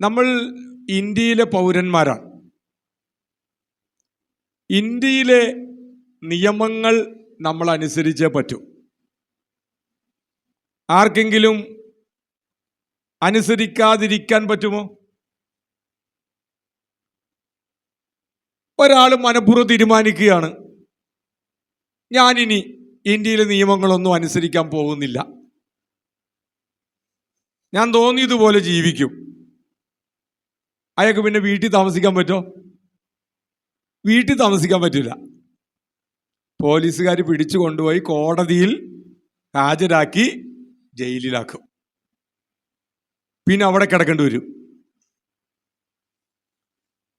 നമ്മൾ ഇന്ത്യയിലെ പൗരന്മാരാണ്. ഇന്ത്യയിലെ നിയമങ്ങൾ നമ്മൾ അനുസരിച്ചേ പറ്റൂ. ആർക്കെങ്കിലും അനുസരിക്കാതിരിക്കാൻ പറ്റുമോ? ഒരാൾ മനഃപൂർവം തീരുമാനിക്കുകയാണ് ഞാനിനി ഇന്ത്യയിലെ നിയമങ്ങളൊന്നും അനുസരിക്കാൻ പോകുന്നില്ല. ഞാൻ തോന്നിയതുപോലെ ജീവിക്കും. അയാൾക്ക് പിന്നെ വീട്ടിൽ താമസിക്കാൻ പറ്റുമോ വീട്ടിൽ താമസിക്കാൻ പറ്റില്ല പോലീസുകാർ പിടിച്ചു കൊണ്ടുപോയി കോടതിയിൽ ഹാജരാക്കി ജയിലിലാക്കും. പിന്നെ അവിടെ കിടക്കേണ്ടി വരും.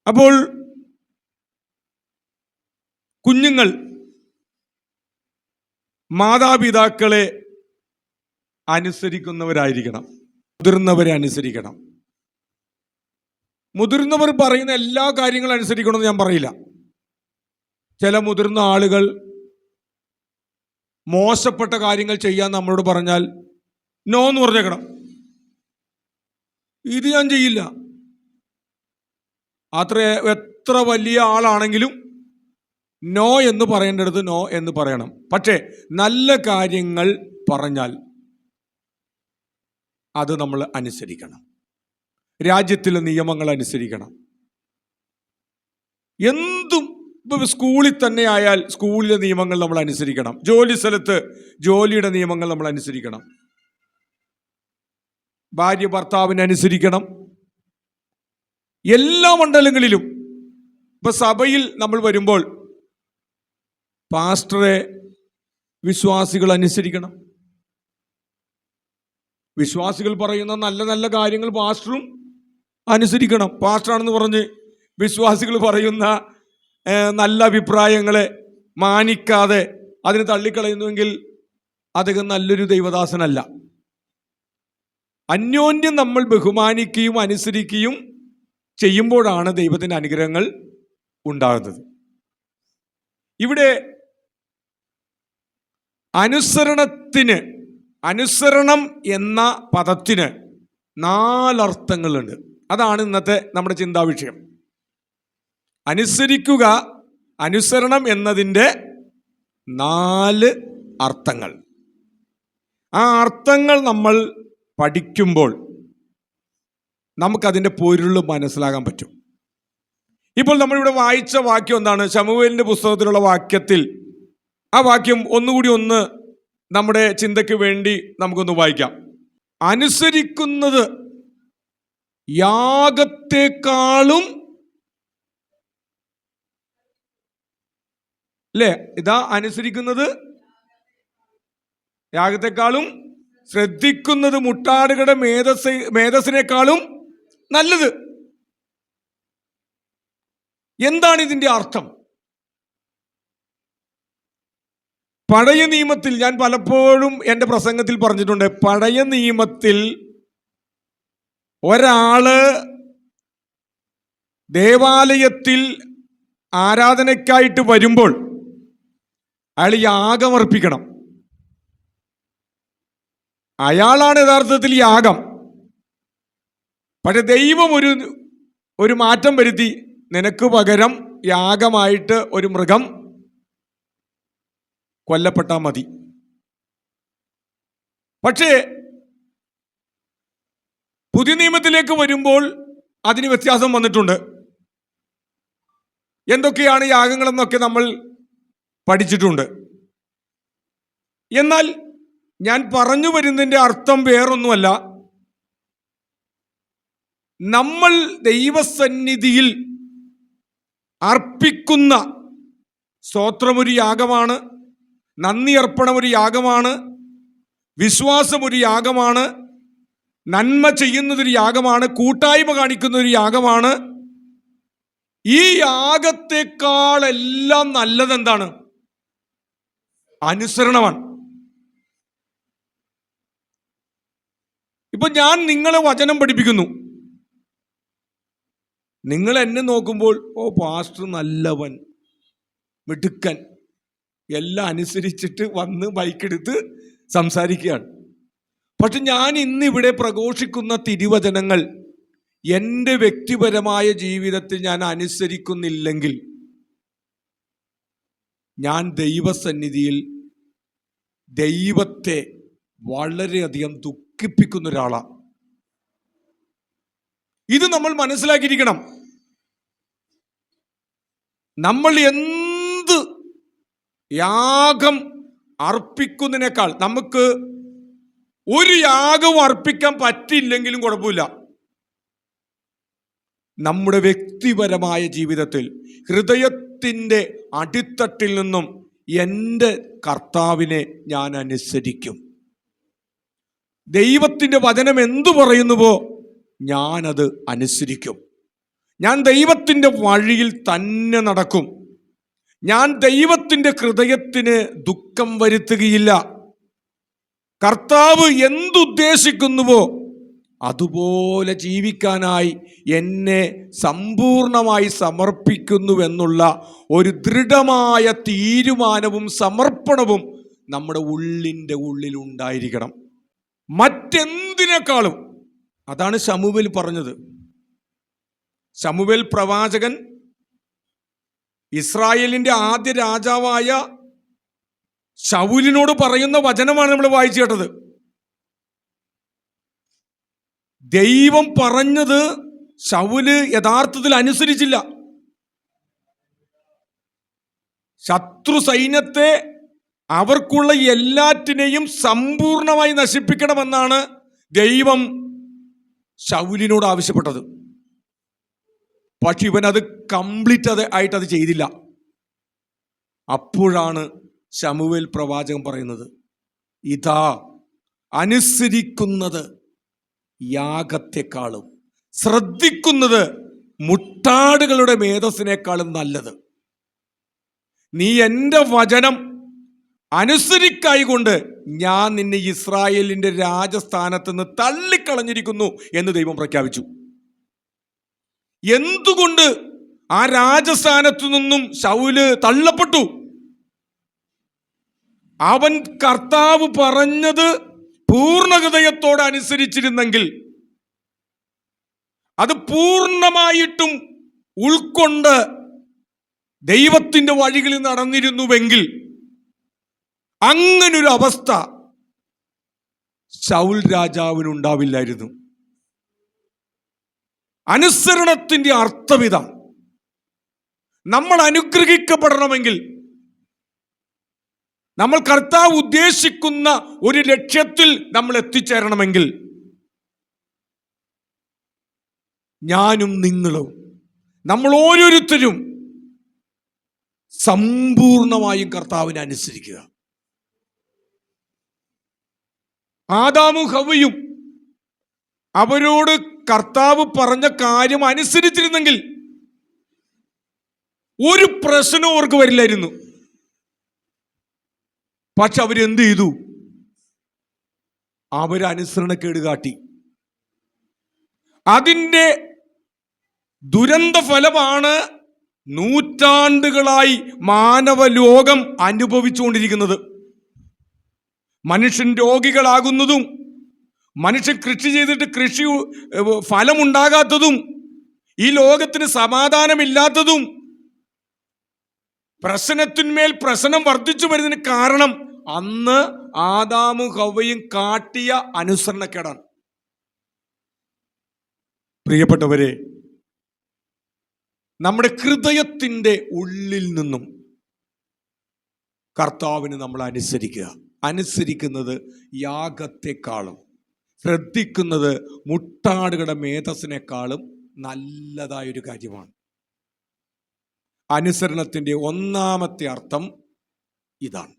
അപ്പോൾ കുഞ്ഞുങ്ങൾ മാതാപിതാക്കളെ അനുസരിക്കുന്നവരായിരിക്കണം. മുതിർന്നവരെ അനുസരിക്കണം. മുതിർന്നവർ പറയുന്ന എല്ലാ കാര്യങ്ങളും അനുസരിക്കണമെന്ന് ഞാൻ പറയില്ല. ചില മുതിർന്ന ആളുകൾ മോശപ്പെട്ട കാര്യങ്ങൾ ചെയ്യാൻ നമ്മളോട് പറഞ്ഞാൽ നോ എന്ന് പറഞ്ഞേക്കണം. ഇത് ഞാൻ ചെയ്യില്ല. അത്ര എത്ര വലിയ ആളാണെങ്കിലും നോ എന്ന് പറയേണ്ടടുത്ത് നോ എന്ന് പറയണം. പക്ഷേ നല്ല കാര്യങ്ങൾ പറഞ്ഞാൽ അത് നമ്മൾ അനുസരിക്കണം. രാജ്യത്തിലെ നിയമങ്ങൾ അനുസരിക്കണം. എന്തും ഇപ്പം സ്കൂളിൽ തന്നെ ആയാൽ സ്കൂളിലെ നിയമങ്ങൾ നമ്മൾ അനുസരിക്കണം. ജോലി സ്ഥലത്ത് ജോലിയുടെ നിയമങ്ങൾ നമ്മൾ അനുസരിക്കണം. ഭാര്യ ഭർത്താവിനെ അനുസരിക്കണം. എല്ലാ മണ്ഡലങ്ങളിലും ഇപ്പം സഭയിൽ നമ്മൾ വരുമ്പോൾ പാസ്റ്ററെ വിശ്വാസികൾ അനുസരിക്കണം. വിശ്വാസികൾ പറയുന്ന നല്ല നല്ല കാര്യങ്ങൾ പാസ്റ്ററും അനുസരിക്കണം. പാസ്റ്ററാണെന്ന് പറഞ്ഞ് വിശ്വാസികൾ പറയുന്ന നല്ല അഭിപ്രായങ്ങളെ മാനിക്കാതെ അതിന് തള്ളിക്കളയുന്നുവെങ്കിൽ അദ്ദേഹം നല്ലൊരു ദൈവദാസനല്ല. അന്യോന്യം നമ്മൾ ബഹുമാനിക്കുകയും അനുസരിക്കുകയും ചെയ്യുമ്പോഴാണ് ദൈവത്തിന്റെ അനുഗ്രഹങ്ങൾ ഉണ്ടാകുന്നത്. ഇവിടെ അനുസരണത്തിന് അനുസരണം എന്ന പദത്തിന് നാലർത്ഥങ്ങളുണ്ട്. അതാണ് ഇന്നത്തെ നമ്മുടെ ചിന്താ വിഷയം. അനുസരിക്കുക അനുസരണം എന്നതിന്റെ നാല് അർത്ഥങ്ങൾ. ആ അർത്ഥങ്ങൾ നമ്മൾ പഠിക്കുമ്പോൾ നമുക്കതിന്റെ പൊരുൾ മനസ്സിലാകാൻ പറ്റും. ഇപ്പോൾ നമ്മളിവിടെ വായിച്ച വാക്യം എന്താണ്? ശമുവേലിന്റെ പുസ്തകത്തിലുള്ള വാക്യത്തിൽ ആ വാക്യം ഒന്നുകൂടി ഒന്ന് നമ്മുടെ ചിന്തയ്ക്ക് വേണ്ടി നമുക്കൊന്ന് വായിക്കാം. അനുസരിക്കുന്നത് യാഗത്തെക്കാളും അല്ലേ ഇതാ അനുസരിക്കുന്നത് യാഗത്തെക്കാളും ശ്രദ്ധിക്കുന്നത് മുട്ടാടുകളുടെ മേധസ് മേധസ്സിനേക്കാളും നല്ലത്. എന്താണ് ഇതിന്റെ അർത്ഥം? പഴയ നിയമത്തിൽ ഞാൻ പലപ്പോഴും എന്റെ പ്രസംഗത്തിൽ പറഞ്ഞിട്ടുണ്ട് പഴയ നിയമത്തിൽ ഒരാൾ ദേവാലയത്തിൽ ആരാധനയ്ക്കായിട്ട് വരുമ്പോൾ അയാൾ യാഗമർപ്പിക്കണം അയാളാണ് യഥാർത്ഥത്തിൽ യാഗം. പക്ഷെ ദൈവം ഒരു ഒരു മാറ്റം വരുത്തി നിനക്ക് പകരം യാഗമായിട്ട് ഒരു മൃഗം കൊല്ലപ്പെട്ടാൽ മതി. പക്ഷേ പുതിയ നിയമത്തിലേക്ക് വരുമ്പോൾ അതിന് വ്യത്യാസം വന്നിട്ടുണ്ട്. എന്തൊക്കെയാണ് യാഗങ്ങളെന്നൊക്കെ നമ്മൾ പഠിച്ചിട്ടുണ്ട്. എന്നാൽ ഞാൻ പറഞ്ഞു വരുന്നതിന്റെ അർത്ഥം വേറൊന്നുമല്ല. നമ്മൾ ദൈവസന്നിധിയിൽ അർപ്പിക്കുന്ന സ്തോത്രമൊരു യാഗമാണ് നന്ദി അർപ്പണം ഒരു യാഗമാണ് വിശ്വാസമൊരു യാഗമാണ് നന്മ ചെയ്യുന്നതൊരു യാഗമാണ് കൂട്ടായ്മ കാണിക്കുന്ന ഒരു യാഗമാണ്. ഈ യാഗത്തെക്കാളെല്ലാം നല്ലതെന്താണ്? അനുസരണമാണ്. ഇപ്പൊ ഞാൻ നിങ്ങളെ വചനം പഠിപ്പിക്കുന്നു. നിങ്ങൾ എന്നെ നോക്കുമ്പോൾ ഓ പാസ്റ്റർ നല്ലവൻ മിടുക്കൻ. എല്ലാം അനുസരിച്ചിട്ട് വന്ന് ബൈക്കെടുത്ത് സംസാരിക്കുകയാണ്. പക്ഷെ ഞാൻ ഇന്നിവിടെ പ്രഘോഷിക്കുന്ന തിരുവചനങ്ങൾ എന്റെ വ്യക്തിപരമായ ജീവിതത്തിൽ ഞാൻ അനുസരിക്കുന്നില്ലെങ്കിൽ ഞാൻ ദൈവസന്നിധിയിൽ ദൈവത്തെ വളരെയധികം ദുഃഖിപ്പിക്കുന്ന ഒരാളാണ് ഇത് നമ്മൾ മനസ്സിലാക്കിയിരിക്കണം. നമ്മൾ എന്ത് യാഗം അർപ്പിക്കുന്നതിനേക്കാൾ നമുക്ക് ഒരു യാഗവും അർപ്പിക്കാൻ പറ്റില്ലെങ്കിലും കുഴപ്പമില്ല. നമ്മുടെ വ്യക്തിപരമായ ജീവിതത്തിൽ ഹൃദയത്തിന്റെ അടിത്തട്ടിൽ നിന്നും എന്റെ കർത്താവിനെ ഞാൻ അനുസരിക്കും. ദൈവത്തിന്റെ വചനം എന്തു പറയുന്നുവോ ഞാനത് അനുസരിക്കും. ഞാൻ ദൈവത്തിന്റെ വഴിയിൽ തന്നെ നടക്കും. ഞാൻ ദൈവത്തിന്റെ ഹൃദയത്തിന് ദുഃഖം വരുത്തുകയില്ല. കർത്താവ് എന്തുദ്ദേശിക്കുന്നുവോ അതുപോലെ ജീവിക്കാനായി എന്നെ സമ്പൂർണമായി സമർപ്പിക്കുന്നുവെന്നുള്ള ഒരു ദൃഢമായ തീരുമാനവും സമർപ്പണവും നമ്മുടെ ഉള്ളിന്റെ ഉള്ളിലുണ്ടായിരിക്കണം. മറ്റെന്തിനേക്കാളും അതാണ് ശമുവേൽ പറഞ്ഞത്. ശമുവേൽ പ്രവാചകൻ ഇസ്രായേലിന്റെ ആദ്യ രാജാവായ ശൗലിനോട് പറയുന്ന വചനമാണ് നമ്മൾ വായിച്ചു കേട്ടത്. ദൈവം പറഞ്ഞത് ശൗൽ യഥാർത്ഥത്തിൽ അനുസരിച്ചില്ല. ശത്രു സൈന്യത്തെ അവർക്കുള്ള എല്ലാറ്റിനെയും സമ്പൂർണമായി നശിപ്പിക്കണമെന്നാണ് ദൈവം ശൗലിനോട് ആവശ്യപ്പെട്ടത്. പക്ഷെ ഇവൻ അത് കംപ്ലീറ്റ് അത് ആയിട്ട് അത് ചെയ്തില്ല. അപ്പോഴാണ് ശമുവേൽ പ്രവാചകൻ പറയുന്നത് ഇതാ അനുസരിക്കുന്നത് യാഗത്തെക്കാളും ശ്രദ്ധിക്കുന്നത് മുട്ടാടുകളുടെ മേധസ്സിനേക്കാളും നല്ലത്. നീ എന്റെ വചനം അനുസരിക്കായികൊണ്ട് ഞാൻ നിന്നെ ഇസ്രായേലിന്റെ രാജസ്ഥാനത്ത് നിന്ന് തള്ളിക്കളഞ്ഞിരിക്കുന്നു എന്ന് ദൈവം പ്രഖ്യാപിച്ചു. എന്തുകൊണ്ട് ആ രാജസ്ഥാനത്തു നിന്നും ശൗൽ തള്ളപ്പെട്ടു? അവൻ കർത്താവ് പറഞ്ഞത് പൂർണ ഹൃദയത്തോടെ അനുസരിച്ചിരുന്നെങ്കിൽ അത് പൂർണമായിട്ടും ഉൾക്കൊണ്ട് ദൈവത്തിന്റെ വഴികളിൽ നടന്നിരുന്നുവെങ്കിൽ അങ്ങനൊരു അവസ്ഥ ശൗൽ രാജാവിനുണ്ടാവില്ലായിരുന്നു. അനുസരണത്തിന്റെ അർത്ഥമിത നമ്മൾ അനുഗ്രഹിക്കപ്പെടണമെങ്കിൽ നമ്മൾ കർത്താവ് ഉദ്ദേശിക്കുന്ന ഒരു ലക്ഷ്യത്തിൽ നമ്മൾ എത്തിച്ചേരണമെങ്കിൽ ഞാനും നിങ്ങളും നമ്മൾ ഓരോരുത്തരും സമ്പൂർണമായും കർത്താവിനെ അനുസരിക്കുക. ആദാമും ഹവയും അവരോട് കർത്താവ് പറഞ്ഞ കാര്യം അനുസരിച്ചിരുന്നെങ്കിൽ ഒരു പ്രശ്നവും അവർക്ക് വരില്ലായിരുന്നു. പക്ഷെ അവരെന്ത് ചെയ്തു? അവരനുസരണക്കേട് കാട്ടി. അതിന്റെ ദുരന്ത ഫലമാണ് നൂറ്റാണ്ടുകളായി മാനവലോകം അനുഭവിച്ചുകൊണ്ടിരിക്കുന്നത്. മനുഷ്യൻ രോഗികളാകുന്നതും മനുഷ്യൻ കൃഷി ചെയ്തിട്ട് കൃഷി ഫലമുണ്ടാകാത്തതും ഈ ലോകത്തിന് സമാധാനമില്ലാത്തതും പ്രശ്നത്തിന്മേൽ പ്രശ്നം വർദ്ധിച്ചു വരുന്നതിന് കാരണം അന്ന് ആദാമു ഹവയും കാട്ടിയ അനുസരണക്കേടാണ്. പ്രിയപ്പെട്ടവരെ നമ്മുടെ ഹൃദയത്തിന്റെ ഉള്ളിൽ നിന്നും കർത്താവിന് നമ്മൾ അനുസരിക്കുക. അനുസരിക്കുന്നത് യാഗത്തെക്കാളും ശ്രദ്ധിക്കുന്നത് മുട്ടാടുകളുടെ മേധസ്സിനേക്കാളും നല്ലതായൊരു കാര്യമാണ്. അനുസരണത്തിന്റെ ഒന്നാമത്തെ അർത്ഥം ഇതാണ്.